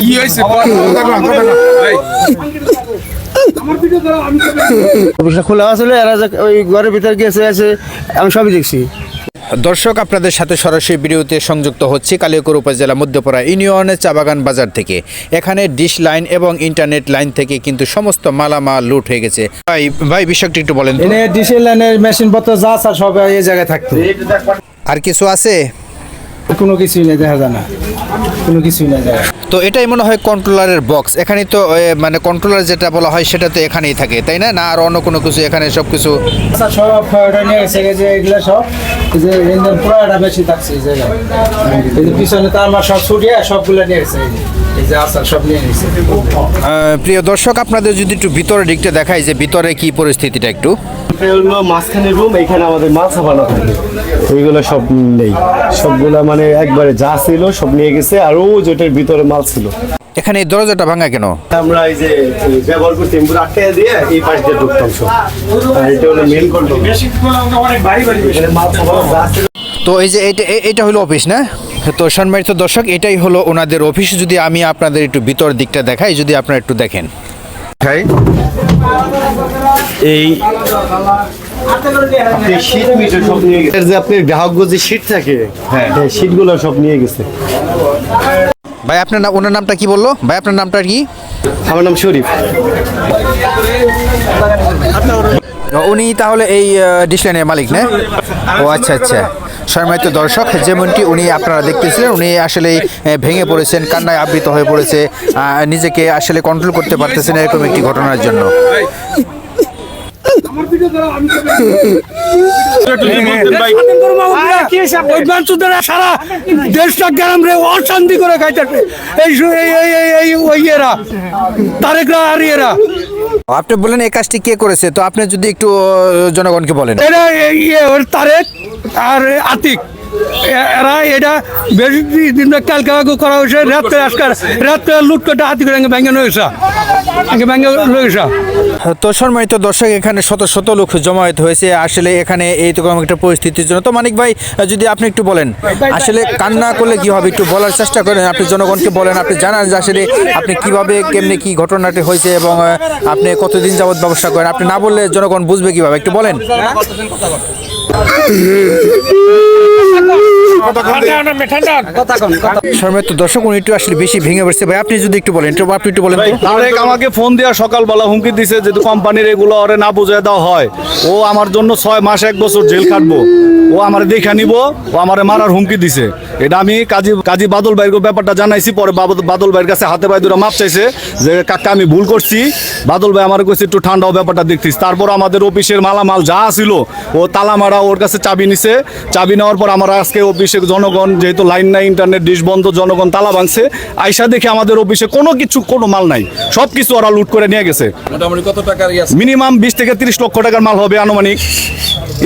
কি হয়েছে খোলা আসলে এরা ওই ঘরের ভিতরে গেছে আছে আমি সবই দেখছি। দর্শক আপনাদের সাথে সরাসরি ভিডিওতে সংযুক্ত হচ্ছি কালিয়াকুর উপজেলা মধ্যপাড়া ইউনিয়নের চাবাগান বাজার থেকে। এখানে ডিশ লাইন এবং ইন্টারনেট লাইন থেকে কিন্তু সমস্ত মালামাল লুট হয়ে গেছে। ভাই ভাই বিষয়টি একটু বলেন ডিসেল লাইনের মেশিন পত্র যা সব এই জায়গায় থাকতো। আর কিছু আছে? কোনো কিছুই নেই দেখা যায় না। কোনো কিছুই নেই দেখা তো এটাই মনে হয় কন্ট্রোলারের বক্স এখানে তো মানে কন্ট্রোলার যেটা বলা হয় সেটা তো এখানেই থাকে তাই না? না আর অন্য কোনো কিছু এখানে সব কিছু আচ্ছা সব ওটা নিয়ে গেছে যে এগুলো সব। যে ইঞ্জিন পুরো বেশি থাকছে এই জায়গায়। পিছনে তার আমার সব ছুটিয়ে সবগুলো নিয়ে গেছে। এই যে। এই যে আসার সব নিয়ে গেছে আহ, প্রিয় দর্শক আপনাদের যদি একটু ভিতরে দিকটা দেখায় যে ভিতরে কি পরিস্থিতিটা একটু। হলো মাঝখানে রুম এখানে আমাদের মাল ছাপানো থাকে। ওইগুলো সব নেই। সবগুলা মানে একবারে যা ছিল সব নিয়ে গেছে আর ও যেটার ভিতরে মাল ছিল। এখানে এই দরজাটা ভাঙা কেন? আমরা এই যে ব্যবহার করতে পুরো আটকে দিয়ে এই পাশ দিয়ে ঢুকতাম সব। আর এটা হলো মেন কন্ট্রোল এখানে মাল ছাপানো যা ছিল। তো এই যে এটা এটা হলো অফিস না? তো সম্মানিত দর্শক এটাই হলো ওনাদের অফিস যদি আমি আপনাদের একটু ভিতর দিকটা দেখাই যদি আপনারা একটু দেখেন। এই যে আপনি গ্রাহক যে শীট থাকে হ্যাঁ। শীটগুলো সব নিয়ে গেছে। ভাই আপনার নাম ওনার নামটা কি বলল? ভাই আপনার নামটা কি? আমার নাম শরীফ। উনি তাহলে এই ডিসলাইনের মালিক না? ও আচ্ছা আচ্ছা। সম্মানিত দর্শক, যেমনটি উনি আপনারা দেখতেছিলেন, উনি আসলে ভেঙে পড়েছেন, কান্নায় আবৃত হয়ে পড়েছে নিজেকে আসলে কন্ট্রোল করতে পারতেছেন এরকম একটি ঘটনার জন্য। সারা দেশটা গ্রাম রে অশান্তি করে খাইতেছে। এই সু- এই এই এই এই ওই এরা তারেকরা আর এরা। আপনি বলেন এই কাজটি কে করেছে তো আপনি যদি একটু জনগণকে বলেন। এরা এই ইয়ে ওর তারেক আর আতিক। এরা এটা বেশি দিন কালকে করা হয়েছে রাত্রে আজকাল রাত্রে লুট করে আতিক ব্যাঙ্গে নয়েছে। ব্যাঙ্গে লয়েছে তো সম্মানিত দর্শক এখানে শত শত লোক জমায়েত হয়েছে। আসলে এখানে এই রকম একটা পরিস্থিতির জন্য। তো মানিক ভাই যদি আপনি একটু বলেন আসলে কান্না করলে কি হবে একটু বলার চেষ্টা করেন? আপনি জনগণকে বলেন আপনি জানান যে আসলে আপনি কীভাবে কেমনে কি ঘটনাটি হয়েছে এবং আপনি কতদিন যাবৎ ব্যবস্থা করেন? আপনি না বললে জনগণ বুঝবে কীভাবে? একটু বলেন। সম্মানিত দর্শক উনি একটু আসলে বেশি ভেঙে পড়ছে। ভাই আপনি যদি একটু বলেন আপনি একটু বলেন তো। আমাকে ফোন দিয়া সকালবেলা হুমকি দিছে যদি কোম্পানির এগুলো ওরে না বুঝিয়ে দেওয়া হয়। ও আমার জন্য ছয় মাস এক বছর জেল খাটবো ও আমার দেখে নিব, ও আমারে মারার হুমকি দিছে। এটা আমি কাজী কাজী বাদল ভাইয়ের ব্যাপারটা জানাইছি, পরে বাদল ভাইয়ের কাছে হাতে পায়ে দুটো মাপ চাইছে যে, কাকা, আমি ভুল করছি। বাদল ভাই আমার কাছে একটু ঠান্ডাও ব্যাপারটা দেখতিস। তারপর আমাদের অফিসের মালামাল যা ছিল, ও তালা মারা ওর কাছে চাবি নিছে। চাবি নেওয়ার পর আমার আজকে অফিসে জনগণ, যেহেতু লাইন নাই, ইন্টারনেট ডিশ বন্ধ, জনগণ তালা ভাঙছে। আইসা দেখে আমাদের অফিসে কোনো কিছু, কোনো মাল নাই। সব কিছু ওরা লুট করে নিয়ে গেছে। মোটামুটি কত টাকার মিনিমাম বিশ থেকে তিরিশ লক্ষ টাকার মাল হবে আনুমানিক।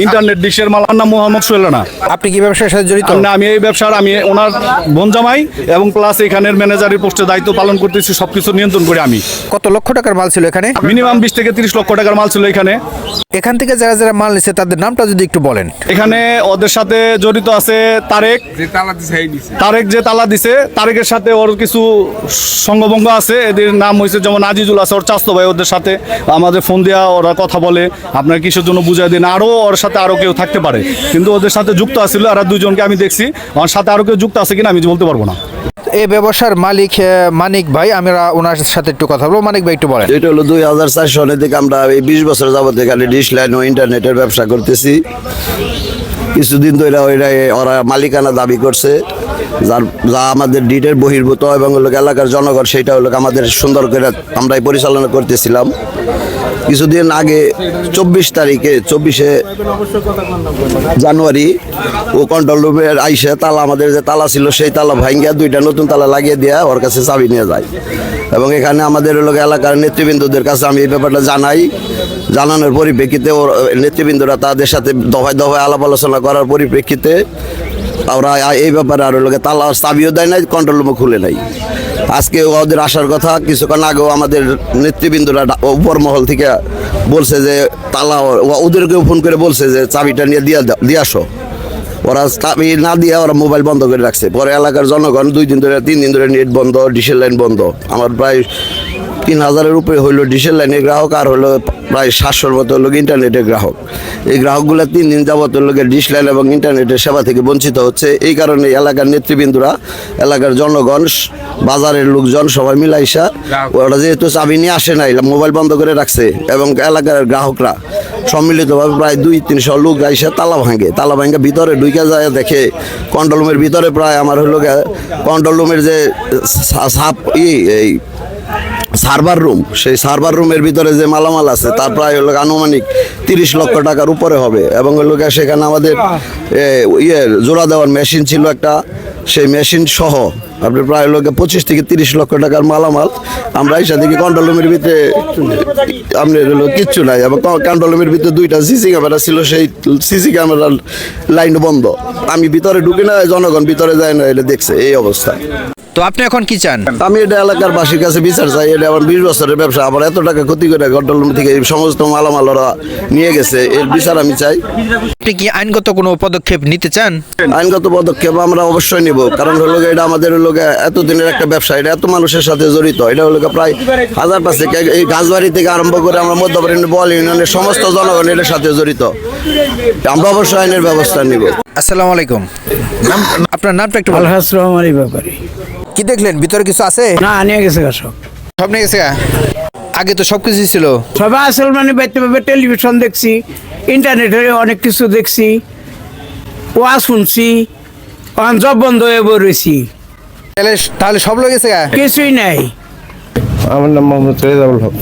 ইন্টারনেট ডিশের মাল নাম মোহাম্মদ সোহেলানা আপনি কি ব্যবসার সাথে জড়িত? না আমি এই ব্যবসার আমি ওনার বোন জামাই এবং প্লাস এখানের ম্যানেজারের পোস্টে দায়িত্ব পালন করতেছি সবকিছু নিয়ন্ত্রণ করে আমি। কত লক্ষ টাকার মাল ছিল এখানে? মিনিমাম বিশ থেকে তিরিশ লক্ষ টাকার মাল ছিল এখানে। এখান থেকে যারা যারা মাল নিছে তাদের নামটা যদি একটু বলেন। এখানে ওদের সাথে জড়িত আছে তারেক। যে তালা দিছে তারেক যে তালা দিছে তারেকের সাথে ওর কিছু সঙ্গভঙ্গ আছে। এদের নাম হয়েছে যেমন আজিজুল আছে ওর চাস্তো ভাই ওদের সাথে আমাদের ফোন দেওয়া ওরা কথা বলে। আপনার কিসের জন্য বুঝাই দিন। আরও ওর সাথে আরও কেউ থাকতে পারে। কিন্তু ওদের সাথে যুক্ত আছিল আর দুজনকে আমি দেখছি। আমার সাথে আরও কেউ যুক্ত আছে কিনা আমি বলতে পারব না। এই ব্যবসার মালিক মানিক ভাই আমরা ওনার সাথে একটু কথা বলব। মানিক ভাই একটু বলেন। এটা হলো দুই হাজার চার সনে থেকে আমরা এই বিশ বছর যাবত এখানে ডিশ লাইন ও ইন্টারনেটের ব্যবসা করতেছি। কিছুদিন ধরে ওইরা ওরা মালিকানা দাবি করছে, যার যা আমাদের ডিটের বহির্ভূত এবং হলো এলাকার জনগণ সেটা হলো আমাদের সুন্দর করে আমরাই পরিচালনা করতেছিলাম। কিছুদিন আগে চব্বিশ তারিখে, চব্বিশে জানুয়ারি ও কন্ট্রোল রুমের আইসে তালা আমাদের যে তালা ছিল, সেই তালা ভাঙ্গিয়া দুইটা নতুন তালা লাগিয়ে দেয়া ওর কাছে চাবি নিয়ে যায়। এবং এখানে আমাদের লোক এলাকার নেতৃবৃন্দদের কাছে আমি এই ব্যাপারটা জানাই। জানানোর পরিপ্রেক্ষিতে নেতৃবৃন্দরা তাদের সাথে দফায় দফায় আলাপ আলোচনা করার পরিপ্রেক্ষিতে ওরা এই ব্যাপারে আরও লোকে তালা চাবিও দেয় নাই কন্ট্রোল রুমও খুলে নাই। আজকে ওদের আসার কথা, কিছুক্ষণ আগেও আমাদের নেতৃবৃন্দরা ডা- উপর মহল থেকে বলছে যে, তালা ওদেরকেও ফোন করে বলছে যে, চাবিটা নিয়ে দিয়ে দিয়ে আসো। ওরা চাবি না দিয়ে ওরা মোবাইল বন্ধ করে রাখছে। পরে এলাকার জনগণ দুই দিন ধরে, তিন দিন ধরে নেট বন্ধ ডিসেল লাইন বন্ধ। আমার প্রায় তিন হাজারের উপরে হইল ডিসেল লাইনের গ্রাহক আর হলো প্রায় সাতশোর মতো হলো ইন্টারনেটের গ্রাহক। এই গ্রাহকগুলো তিন দিন যাবত হলো ডিশ লাইন এবং ইন্টারনেটের সেবা থেকে বঞ্চিত হচ্ছে। এই কারণে এলাকার নেতৃবৃন্দরা এলাকার জনগণ বাজারের লোকজন সবাই মিলাইসা ওরা যেহেতু চাবি নিয়ে আসে নাই মোবাইল বন্ধ করে রাখছে এবং এলাকার গ্রাহকরা সম্মিলিতভাবে প্রায় দুই তিনশো লোক আইসা তালা ভাঙে। তালা ভাঙে ভিতরে ঢুকে যায় দেখে কন্ট্রোল রুমের ভিতরে প্রায় আমার হলো কন্ট্রোল রুমের যে সাপ ই এই সার্ভার রুম, সেই সার্ভার রুমের ভিতরে যে মালামাল আছে, তার প্রায় হলো আনুমানিক তিরিশ লক্ষ টাকার উপরে হবে। এবং হলো সেখানে আমাদের ইয়ে জোড়া দেওয়ার মেশিন ছিল একটা, সেই মেশিন সহ আপনি প্রায় গিয়ে পঁচিশ থেকে তিরিশ লক্ষ টাকার মালামাল আমরা এসে দেখি কন্ট্রোল রুমের ভিতরে আপনি হলো কিচ্ছু নাই। এবং কন্ট্রোল রুমের ভিতরে দুইটা সিসি ক্যামেরা ছিল, সেই সিসি ক্যামেরার লাইন বন্ধ। আমি ভিতরে ঢুকি না, জনগণ ভিতরে যায় না, এটা দেখছে, এই অবস্থা। তো আপনি এখন কি চান? আমি এটা এলাকার বাসীর কাছে বিচার চাই। এটা আমার বিশ বছরের ব্যবসা। আমার এত টাকা ক্ষতি করে কন্ট্রোল রুম থেকে এই সমস্ত মালামাল ওরা নিয়ে গেছে। এর বিচার আমি চাই। আপনি কি আইনগত কোনো পদক্ষেপ নিতে চান? আইনগত পদক্ষেপ আমরা অবশ্যই নিব। কারণ হলো এটা আমাদের হলো গিয়ে এতদিনের একটা ব্যবসা। এটা এত মানুষের সাথে জড়িত। এটা হলো প্রায় হাজার পাঁচেক এই- গাছবাড়ি থেকে আরম্ভ করে আমরা মধ্যবাড়ি বল ইউনিয়নের সমস্ত জনগণ এটার সাথে জড়িত। আমরা অবশ্যই আইনের ব্যবস্থা নিব। আসসালামু আলাইকুম। আপনার নামটা একটু বলেন। আলহাসলাম আলী ব্যাপারে। কি দেখলেন? ভিতরে কিছু আছে? না নিয়ে গেছে গা সব সব নিয়ে গেছে? গা? আগে তো সব কিছুই ছিল। সবাই আসল মানে বাইতে পাবে টেলিভিশন দেখছি ইন্টারনেটে অনেক কিছু দেখছি ওয়া শুনছি অন জব বন্ধ হয়ে রয়েছি তাহলে তাহলে সব লোক গেছে গা? কিছুই নাই। আমার নাম মোহাম্মদ রেজাউল হক।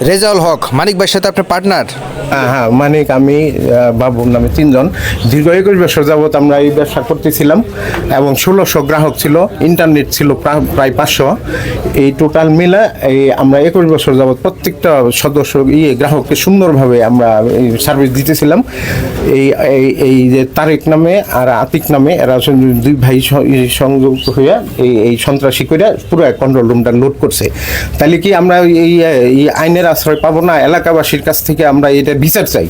রেজাউল হক, মানিক ভাইয়ের সাথে আপনার পার্টনার হ্যাঁ মানিক, আমি বাবুর নামে তিনজন। দীর্ঘ একুশ বছর যাবৎ আমরা এই ব্যবসা করতেছিলাম এবং ষোলোশো গ্রাহক ছিল ইন্টারনেট ছিল প্রা- প্রায় পাঁচশো। এই টোটাল মিলে এই আমরা একুশ বছর যাবৎ প্রত্যেকটা সদস্য ইয়ে গ্রাহককে সুন্দরভাবে আমরা এই সার্ভিস দিতেছিলাম। এই, এই- যে তারেক নামে আর আতিক নামে এরা দুই ভাই সংযুক্ত হইয়া এই এই সন্ত্রাসী করে পুরো কন্ট্রোল রুমটা লোড করছে। তাহলে কি আমরা এই আইনের আশ্রয় পাবো না এলাকাবাসীর কাছ থেকে আমরা এটা বিচার চাই।